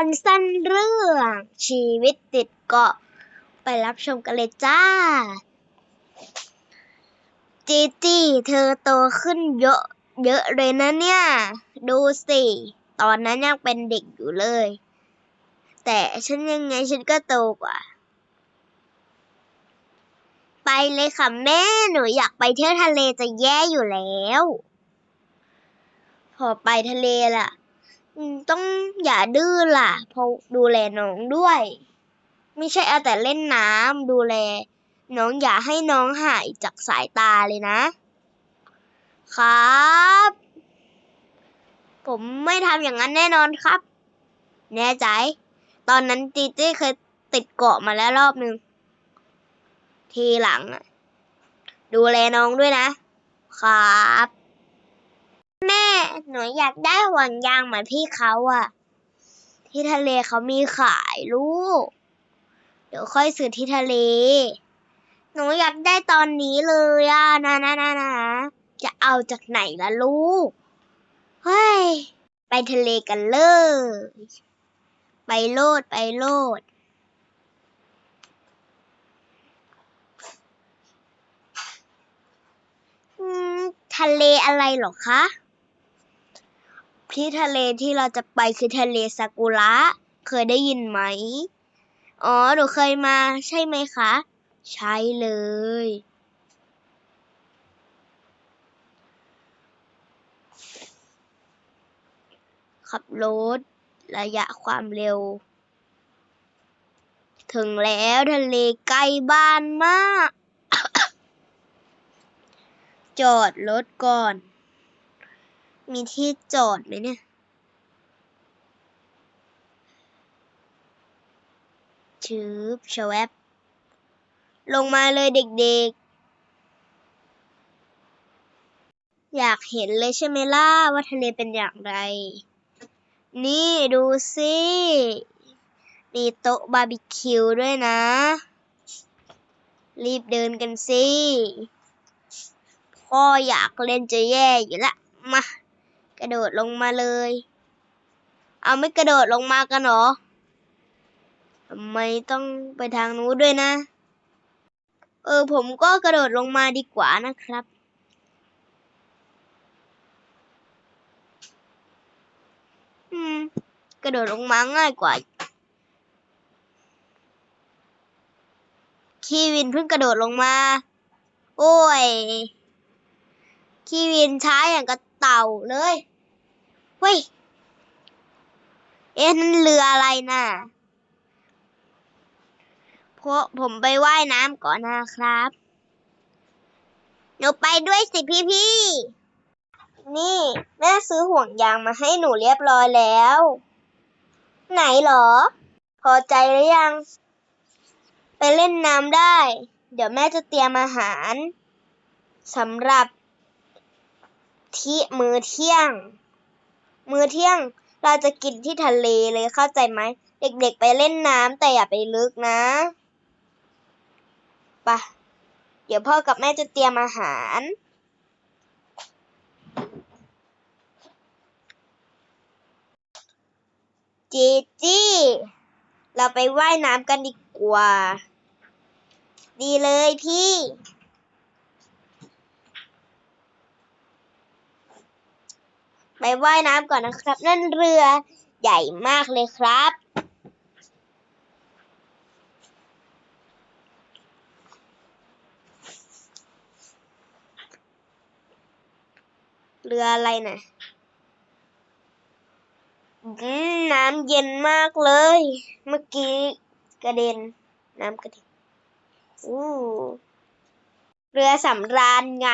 อนสั้นเรื่องชีวิตติดเกาะไปรับชมกันเลยจ้า จีจีเธอโตขึ้นเยอะ เยอะเลยนะเนี่ย ดูสิ ตอนนั้นยังเป็นเด็กอยู่เลย แต่ฉันยังไงฉันก็โตกว่า ไปเลยค่ะแม่ หนูอยากไปเที่ยวทะเลจะแย่อยู่แล้ว พอไปทะเลล่ะ ต้อง อย่าดื้อล่ะเพราะดูแลน้องด้วย ไม่ใช่เอาแต่เล่นน้ำดูแล น้องอย่าให้น้องหายจากสายตาเลยนะ ครับ ผมไม่ทำอย่างนั้นแน่นอนครับ แน่ใจ ตอนนั้นจีจี้เคยติดเกาะมาแล้วรอบหนึ่งทีหลังดูแลน้องด้วยนะ ครับ แม่หนูอยากได้ห่วงยางเหมือนพี่เขาอะ ที่ทะเลเขามีขายลูก เดี๋ยวค่อยซื้อที่ทะเล หนูอยากได้ตอนนี้เลยอะนะนะนะนะจะเอาจากไหนล่ะลูก เฮ้ย ไปทะเลกันเลย ไปโลดไปโลดทะเลอะไรหรอคะ ที่ทะเลที่เราจะไปคือทะเลซากุระ เคยได้ยินไหม อ๋อ หนูเคยมาใช่ไหมคะ ใช่เลย ขับรถระยะความเร็ว ถึงแล้วทะเลใกล้บ้านมาก จอดรถก่อน มีที่จอดไหมเนี่ยชืบชวบลงมาเลยเด็กๆ อยากเห็นเลยใช่ไหมล่ะ ว่าทะเลเป็นอย่างไร นี่ดูสิมีโต๊ะบาร์บีคิวด้วยนะ รีบเดินกันสิ พ่ออยากเล่นจะแย่อยู่ละ มา กระโดดลงมาเลย เอาไม่กระโดดลงมากันหรอทำไมต้องไปทางนู้นด้วยนะ เออผมก็กระโดดลงมาดีกว่านะครับ อืม กระโดดลงมาง่ายกว่า คีวินเพิ่งกระโดดลงมา โอ้ย คีวินช้าอย่างกับเต่าเลย เฮ้ย เอ๊ะนั่นเรืออะไรน่ะเพราะผมไปว่ายน้ำก่อนนะครับ หนูไปด้วยสิพี่พี่ นี่ แม่ซื้อห่วงยางมาให้หนูเรียบร้อยแล้ว ไหนเหรอ พอใจหรือยัง ไปเล่นน้ำได้ เดี๋ยวแม่จะเตรียมอาหารสำหรับที่มื้อเที่ยง มื้อเที่ยงเราจะกินที่ทะเลเลยเข้าใจไหม เด็กๆไปเล่นน้ำแต่อย่าไปลึกนะไปะเดี๋ยวพ่อกับแม่จะเตรียมอาหาร จีจี้ เราไปว่ายน้ำกันดีกว่า ดีเลยพี่ ไปว่ายน้ำก่อนนะครับ นั่นเรือใหญ่มากเลยครับ เรืออะไรนะ่ะน้ำเย็นมากเลย เมื่อกี้กระเด็น น้ำกระเด็นอู้เรือสำราญไง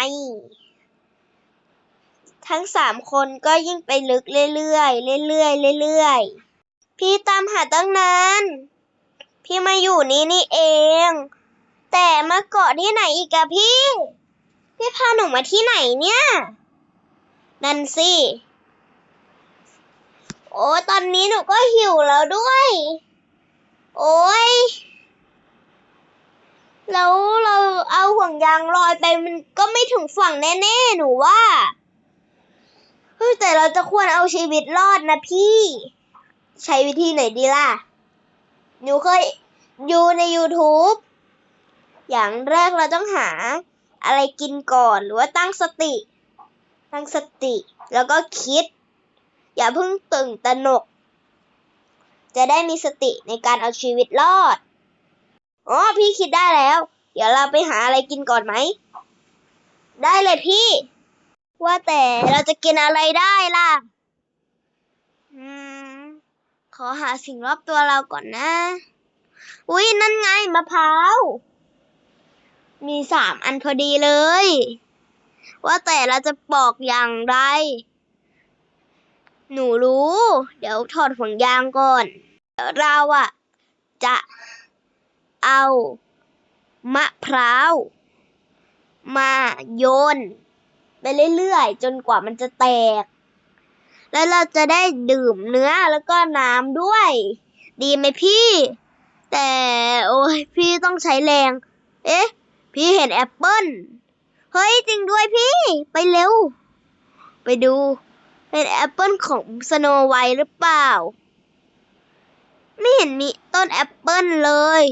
ทั้งสามคนก็ยิ่งไปลึกเรื่อยๆเรื่อยๆเรื่อยๆ พี่ตามหาตั้งนาน พี่มาอยู่นี่นี่เอง แต่มาเกาะที่ไหนอีกอะพี่ พี่พาหนูมาที่ไหนเนี่ย นั่นสิ โอ้ตอนนี้หนูก็หิวแล้วด้วย โอ้ยแล้วเราเอาห่วงยางลอยไปมันก็ไม่ถึงฝั่งแน่ ๆ หนูว่า เฮ้ยแต่เราจะควรเอาชีวิตรอดนะพี่ ใช้วิธีไหนดีล่ะหนูเคยดูใน YouTube อย่างแรกเราต้องหาอะไรกินก่อนหรือว่าตั้งสติ ตั้งสติแล้วก็คิด อย่าเพิ่งตื่นตระหนก จะได้มีสติในการเอาชีวิตรอดอ๋อพี่คิดได้แล้ว เดี๋ยวเราไปหาอะไรกินก่อนไหม ได้เลยพี่ ว่าแต่เราจะกินอะไรได้ล่ะ อืม ขอหาสิ่งรอบตัวเราก่อนนะ อุ้ยนั่นไงมะพร้าว มีสามอันพอดีเลย ว่าแต่เราจะปอกอย่างไร หนูรู้ เดี๋ยวถอดห่วงยางก่อนเดี๋ยวเราอะจะเอามะพร้าว มาโยน ไปเรื่อยๆ จนกว่ามันจะแตก แล้วเราจะได้ดื่มเนื้อแล้วก็น้ำด้วย ดีไหมพี่ แต่โอ้ยพี่ต้องใช้แรง เอ๊ะ พี่เห็นแอปเปิ้ลเฮ้ย จริงด้วยพี่ไปเร็ว ไปดู เป็นแอปเปิ้ลของสโนไวท์หรือเปล่า ไม่เห็นมีต้นแอปเปิ้ลเลย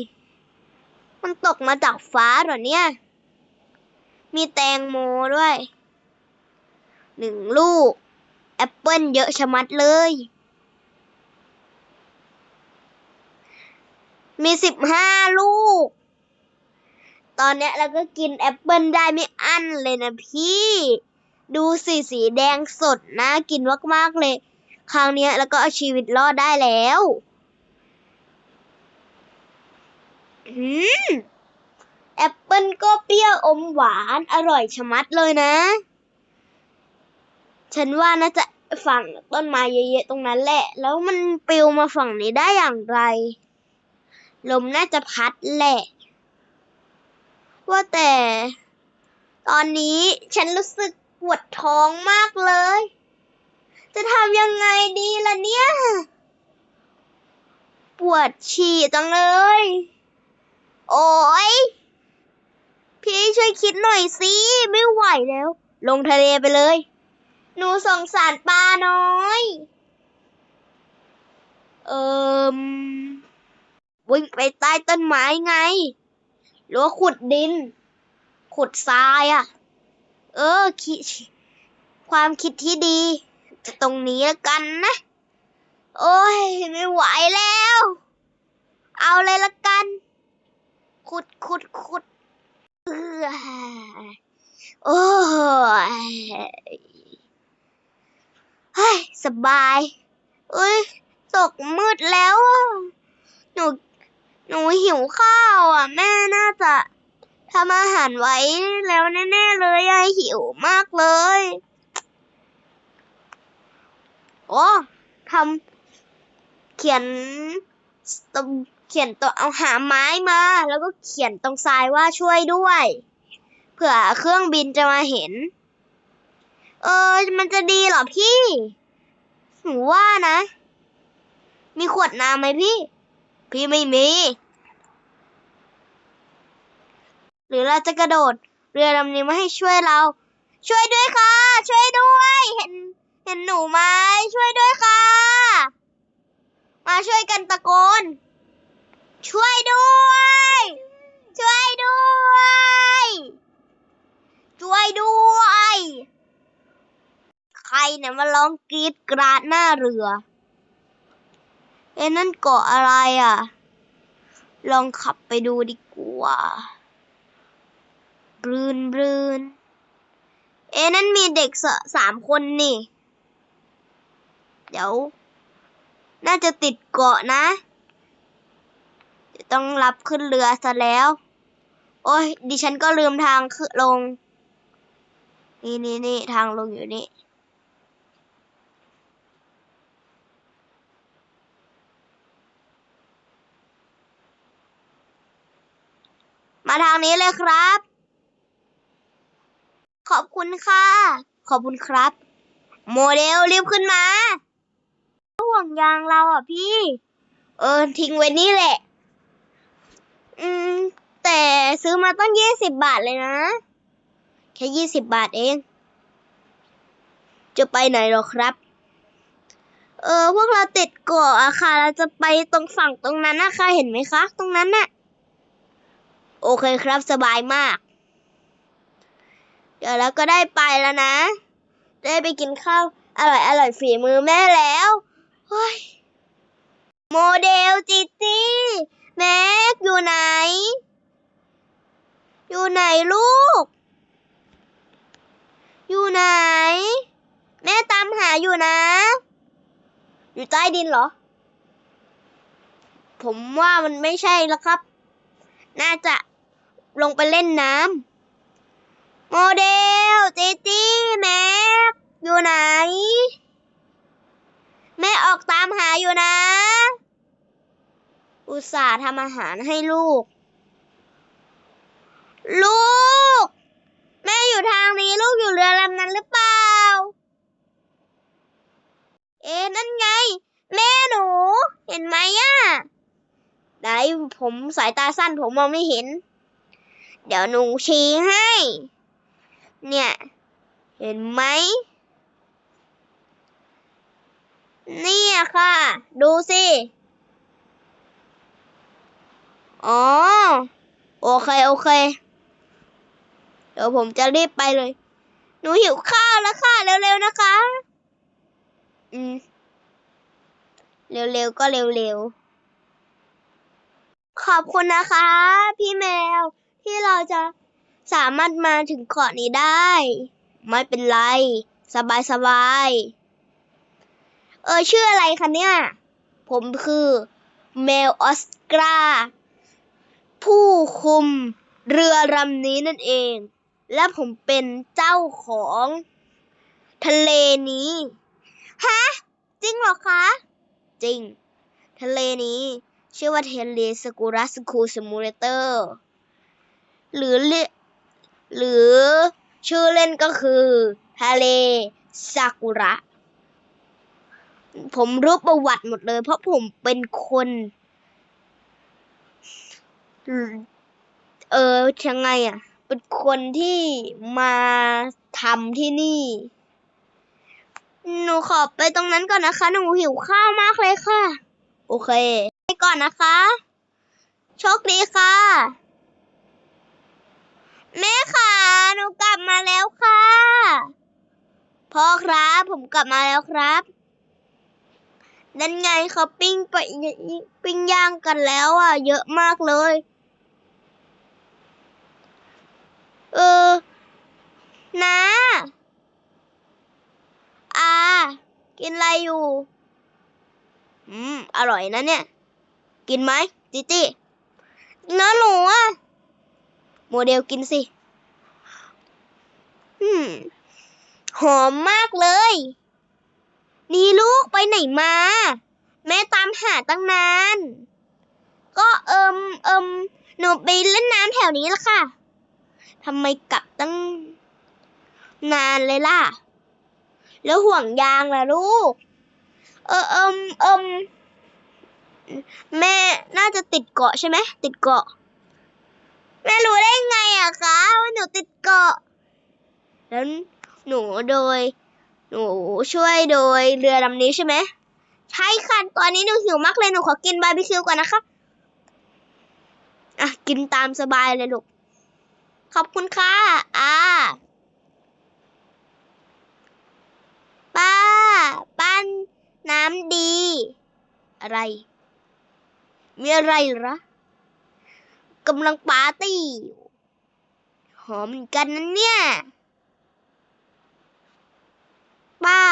มันตกมาจากฟ้าเหรอเนี่ย มีแตงโมด้วย หนึ่งลูก แอปเปิ้ลเยอะชะมัดเลย มีสิบห้าลูก ตอนนี้เราก็กินแอปเปิ้ลได้ไม่อั้นเลยนะพี่ ดูสีสีแดงสดนะกินมากๆเลย คราวนี้แล้วก็เอาชีวิตรอดได้แล้วอืมแอปเปิ้ลก็เปรี้ยวอมหวานอร่อยชะมัดเลยนะ ฉันว่าน่าจะฝั่งต้นไม้เยอะๆตรงนั้นแหละ แล้วมันปลิวมาฝั่งนี้ได้อย่างไร ลมน่าจะพัดแหละ ว่าแต่ ตอนนี้ฉันรู้สึกปวดท้องมากเลย จะทำยังไงดีล่ะเนี่ย ปวดฉี่จังเลย โอ้ยพี่ช่วยคิดหน่อยสิ ไม่ไหวแล้ว ลงทะเลไปเลย หนูสงสารปลาน้อย เอิมวิ่งไปใต้ต้นไม้ไง หรือว่าขุดดิน ขุดทรายอะ่ะ เออคิดความคิดที่ดี จะตรงนี้แล้วกันนะ โอ้ย ไม่ไหวแล้ว เอาเลยละกัน ขุดขุดขุดเออโอ้ย เฮ้ย สบายเอ้ยตกมืดแล้วอะหนู หนูหิวข้าวอะ แม่น่าจะทำอาหารไว้แล้วแน่ๆเลยยายหิวมากเลย โอ้ทำเขียนตรงเขียนตัวเอาหาไม้มา แล้วก็เขียนตรงทรายว่าช่วยด้วย เผื่อเครื่องบินจะมาเห็น เออ มันจะดีเหรอพี่หนูว่านะ มีขวดน้ำไหมพี่ พี่ไม่มี หรือเราจะกระโดด เรือลำนี้มาให้ช่วยเรา ช่วยด้วยค่ะ ช่วยด้วย เห็น เห็นหนูไหมช่วยด้วยค่ะ มาช่วยกันตะโกน ช่วยด้วย ช่วยด้วย ช่วยด้วย รเนี่ยมาร้องกรีดกราดหน้าเรือ เอ้นั่นเกาะอะไรอะ ลองขับไปดูดีกว่าบรืนบรืนเอ้นั่นมีเด็กสสามคนนี่ เดี๋ยว น่าจะติดเกาะนะจะต้องรับขึ้นเรือซะแล้ว โอ้ย ดิฉันก็ลืมทางขึ้นลง นี่นี่นี่ทางลงอยู่นี่ มาทางนี้เลยครับ ขอบคุณค่ะ ขอบคุณครับ โมเดลรีบขึ้นมาห่วงยางเราอะพี่ เออ ทิ้งไว้นี่แหละ อืม แต่ซื้อมาตั้งยี่สิบบาทเลยนะ แค่ยี่สิบบาทเอง จะไปไหนหรอครับเเออ พวกเราติดเกาะอะค่ะ เราจะไปตรงฝั่งตรงนั้นนะคะเห็นไหมคะ ตรงนั้นน่ะ โอเคครับสบายมาก เดี๋ยวเราก็ได้ไปแล้วนะ ได้ไปกินข้าว อร่อยอร่อยฝีมือแม่แล้วเฮ้ยโมเดลจิจี้แม็กอยู่ไหน อยู่ไหนลูก อยู่ไหน แม่ตามหาอยู่นะ อยู่ใต้ดินเหรอ ผมว่ามันไม่ใช่แล้วครับ น่าจะ ลงไปเล่นน้ำโมเดลจีจี้แม็กอยู่ไหน แม่ออกตามหาอยู่นะ อุตส่าห์ทำอาหารให้ลูก ลูก แม่อยู่ทางนี้ลูกอยู่เรือลำนั้นหรือเปล่า เอ๊นั่นไง แม่หนู เห็นไหมอะไหนผมสายตาสั้นผมมองไม่เห็น เดี๋ยวหนูชี้ให้ เนี่ย เห็นไหม เนี่ยค่ะ ดูสิ อ๋อ โอเค โอเค เดี๋ยวผมจะรีบไปเลย หนูหิวข้าวแล้วค่ะ เร็วๆนะคะ อืม เร็วๆ ก็เร็วๆ ขอบคุณนะคะ พี่แมว เราจะสามารถมาถึงเกาะนี้ได้ ไม่เป็นไร สบายสบายๆเออ ชื่ออะไรคะเนี่ย ผมคือแมวออสการ์ผู้คุมเรือลำนี้นั่นเอง และผมเป็นเจ้าของทะเลนี้ ฮะ จริงเหรอคะ จริง ทะเลนี้ ชื่อว่าทะเลสกุระสคูสมูเลเตอร์ หรือเรหรือชื่อเล่นก็คือ ทะเลซากุระ ผมรู้ประวัติหมดเลย เพราะผมเป็นคนเออยังไงอะ เป็นคนที่มาทำที่นี่ หนูขอไปตรงนั้นก่อนนะคะ หนูหิวข้าวมากเลยค่ะ โอเค ไปก่อนนะคะ โชคดีค่ะ แม่ค่ะ หนูกลับมาแล้วค่ะ พ่อครับ ผมกลับมาแล้วครับนั่นไงเขาปิ้งไปปิ้งย่างกันแล้วอะ เยอะมากเลย เออนะอากินอะไรอยู่ อืม อร่อยนะเนี่ย กินไหมจิจิเนื้อหนูอะ โมเดลกินสิ อืม หอมมากเลย นี่ลูกไปไหนมา แม่ตามหาตั้งนาน ก็เอิมเอิมหนูไปเล่นน้ำแถวนี้ละค่ะทำไมกลับตั้งนานเลยล่ะ แล้วห่วงยางล่ะลูก เออเอิมเอิมแม่น่าจะติดเกาะใช่ไหมติดเกาะแม่รู้ได้ไงอะคะว่าหนูติดเกาะแล้ว หนูโดย หนูช่วยโดยเรือลำนี้ใช่ไหมใช่ค่ะตอนนี้หนูหิวมากเลยหนูขอกินบาร์บีคิวก่อนนะคะอะกินตามสบายเลยลูกขอบคุณค่ะอ่าป้า ปั้นน้ำดี อะไร มีอะไรเหรอกำลังปาร์ตี้หอมเหมือนกันนะเนี่ย ป้า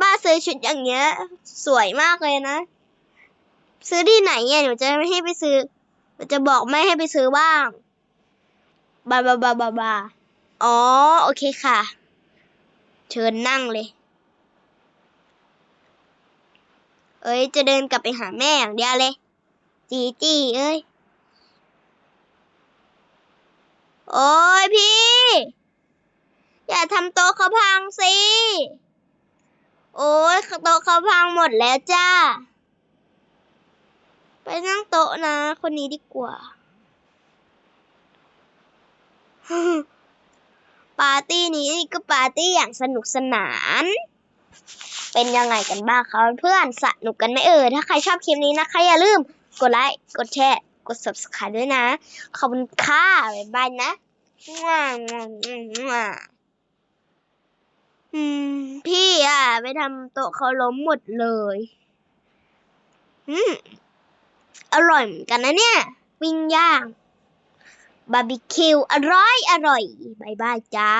ป้าซื้อชุดอย่างเงี้ย สวยมากเลยนะ ซื้อที่ไหนเนี่ยหนูจะไม่ให้ไปซื้อหนูจะบอกไม่ให้ไปซื้อบ้างบาบาบาบาบาอ๋อ โอเคค่ะ เชิญนั่งเลย เอ้ย จะเดินกลับไปหาแม่อย่างเดียวเลย จีจีเอ้ย โอ้ยพี่ อย่าทำโต๊ะเขาพังสิ โอ้ยโต๊ะเขาพังหมดแล้วจ้า ไปนั่งโต๊ะนะ คนนี้ดีกว่า ปาร์ตี้นี้ก็ปาร์ตี้อย่างสนุกสนาน เป็นยังไงกันบ้างคะเพื่อนสนุกกันไหมเอ่ยถ้าใครชอบคลิปนี้นะคะ อย่าลืม กดไลค์ กดแชร์ กด subscribe ด้วยนะ ขอบคุณค่ะ บ๊ายบายนะว้าว อืม พี่อะ ไปทำโต๊ะเขาล้มหมดเลย อืม อร่อยเหมือนกันนะเนี่ย ปิ้งย่าง บาร์บีคิว อร่อย อร่อยบายบายจ้า